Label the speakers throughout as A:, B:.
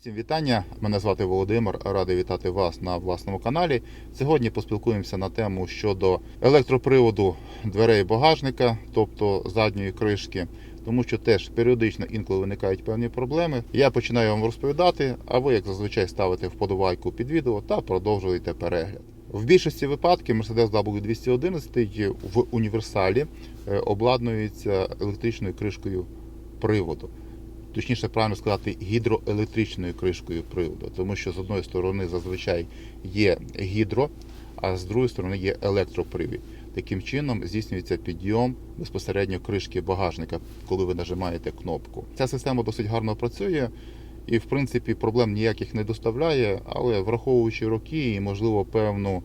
A: Всім вітання! Мене звати Володимир. Радий вітати вас на власному каналі. Сьогодні поспілкуємося на тему щодо електроприводу дверей багажника, тобто задньої кришки, тому що теж періодично інколи виникають певні проблеми. Я починаю вам розповідати, а ви, як зазвичай, ставите вподобайку під відео та продовжуєте перегляд. В більшості випадків Mercedes W211 в універсалі е, обладнується електричною кришкою приводу точніше правильно сказати, гідроелектричною кришкою приводу, тому що з одної сторони зазвичай є гідро, а з другої сторони є електропривід. Таким чином здійснюється підйом безпосередньо кришки багажника, коли ви нажимаєте кнопку. Ця система досить гарно працює і, в принципі, проблем ніяких не доставляє, але враховуючи роки і, можливо, певну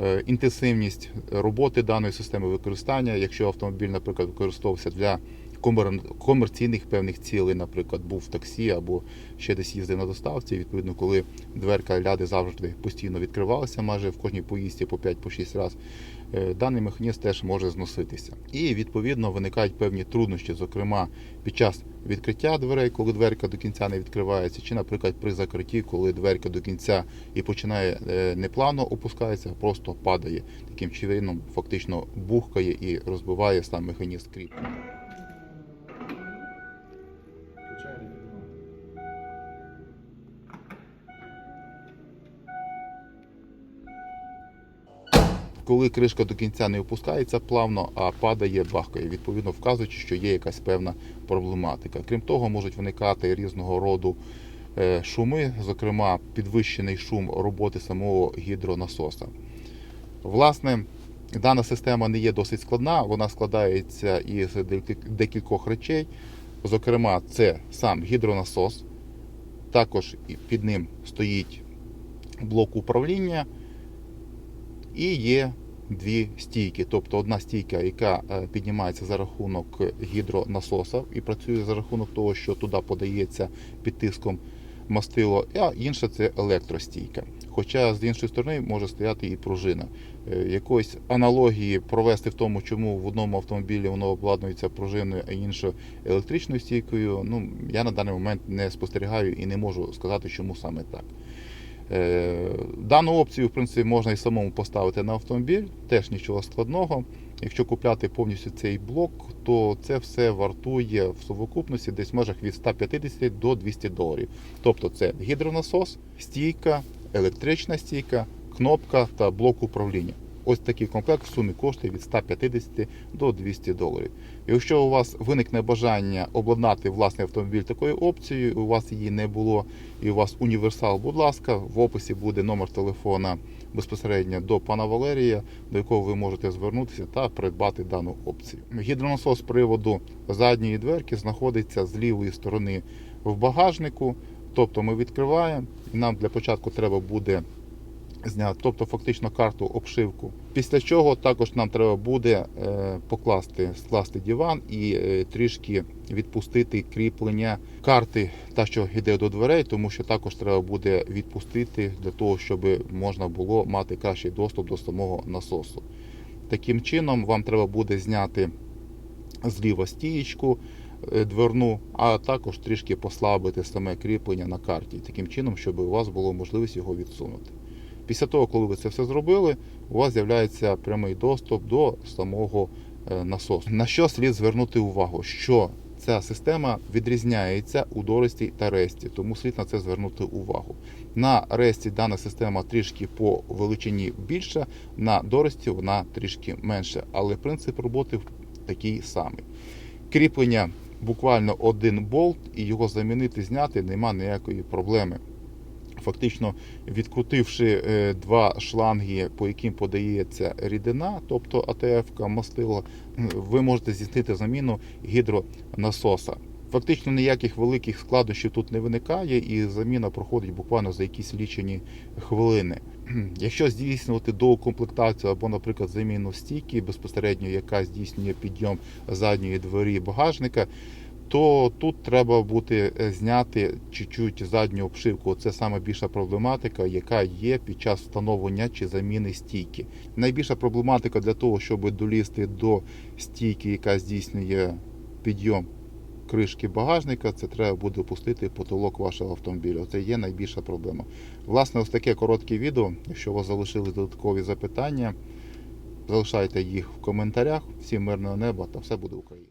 A: е, інтенсивність роботи даної системи використання, якщо автомобіль, наприклад, використовувався для комерційних певних цілей, наприклад, був в таксі або ще десь їздив на доставці. Відповідно, коли дверка ляди завжди постійно відкривалася, майже в кожній поїздці по 5-6 разів, е, даний механізм теж може зноситися. І відповідно виникають певні труднощі, зокрема під час відкриття дверей, коли дверка до кінця не відкривається, чи, наприклад, при закритті, коли дверка до кінця і починає е, не плавно опускається, а просто падає. Таким чином фактично бухкає і розбиває сам механізм кріплення. Коли кришка до кінця не опускається плавно, а падає, бахкає, відповідно вказуючи, що є якась певна проблематика. Крім того, можуть виникати різного роду е, шуми, зокрема підвищений шум роботи самого гідронасоса. Власне, дана система не є досить складна, вона складається із декількох речей. Зокрема, це сам гідронасос, також під ним стоїть блок управління. І є дві стійки. Тобто одна стійка, яка е, піднімається за рахунок гідронасоса і працює за рахунок того, що туди подається під тиском мастило, а інша це електростійка. Хоча з іншої сторони може стояти і пружина. Е, Якоїсь аналогії провести в тому, чому в одному автомобілі воно обладнується пружиною, а інше електричною стійкою. Ну я на даний момент не спостерігаю і не можу сказати, чому саме так. Е, Дану опцію, в принципі, можна і самому поставити на автомобіль, теж нічого складного. Якщо купляти повністю цей блок, то це все вартує в совокупності десь в межах від 150 до 200 доларів. Тобто це гідронасос, стійка, електрична стійка, кнопка та блок управління. Ось такий комплект в сумі коштує від 150 до 200 доларів. Якщо у вас виникне бажання обладнати власний автомобіль такою опцією, у вас її не було, і у вас універсал, будь ласка, в описі буде номер телефона безпосередньо до пана Валерія, до якого ви можете звернутися та придбати дану опцію. Гідронасос приводу задньої дверки знаходиться з лівої сторони в багажнику. Тобто ми відкриваємо, і нам для початку треба буде зняти, тобто фактично карту обшивку. Після чого також нам треба буде е, покласти, скласти диван і е, трішки відпустити кріплення карти, та що йде до дверей, тому що також треба буде відпустити для того, щоб можна було мати кращий доступ до самого насосу. Таким чином, вам треба буде зняти зліва стієчку е, дверну, а також трішки послабити саме кріплення на карті, таким чином, щоб у вас було можливість його відсунути. Після того, коли ви це все зробили, у вас з'являється прямий доступ до самого е, насосу. На що слід звернути увагу? Що ця система відрізняється у дорості та ресті, тому слід на це звернути увагу. На ресті дана система трішки по величині більша, на дорості вона трішки менша, але принцип роботи такий самий. Кріплення буквально один болт, і його замінити, зняти нема ніякої проблеми. Фактично відкрутивши е, два шланги, по яким подається рідина, тобто АТФ, мастило, ви можете здійснити заміну гідронасоса. Фактично ніяких великих складнощів тут не виникає, і заміна проходить буквально за якісь лічені хвилини. Якщо здійснювати доукомплектацію або, наприклад, заміну стійки безпосередньо, яка здійснює підйом задньої двері багажника, то тут треба буде зняти чуть-чуть задню обшивку. Це саме більша проблематика, яка є під час встановлення чи заміни стійки. Найбільша проблематика для того, щоб долізти до стійки, яка здійснює підйом кришки багажника, це треба буде опустити потолок вашого автомобіля. Це є найбільша проблема. Власне, ось таке коротке відео. Якщо у вас залишились додаткові запитання, залишайте їх в коментарях. Всім мирного неба та все буде Україна!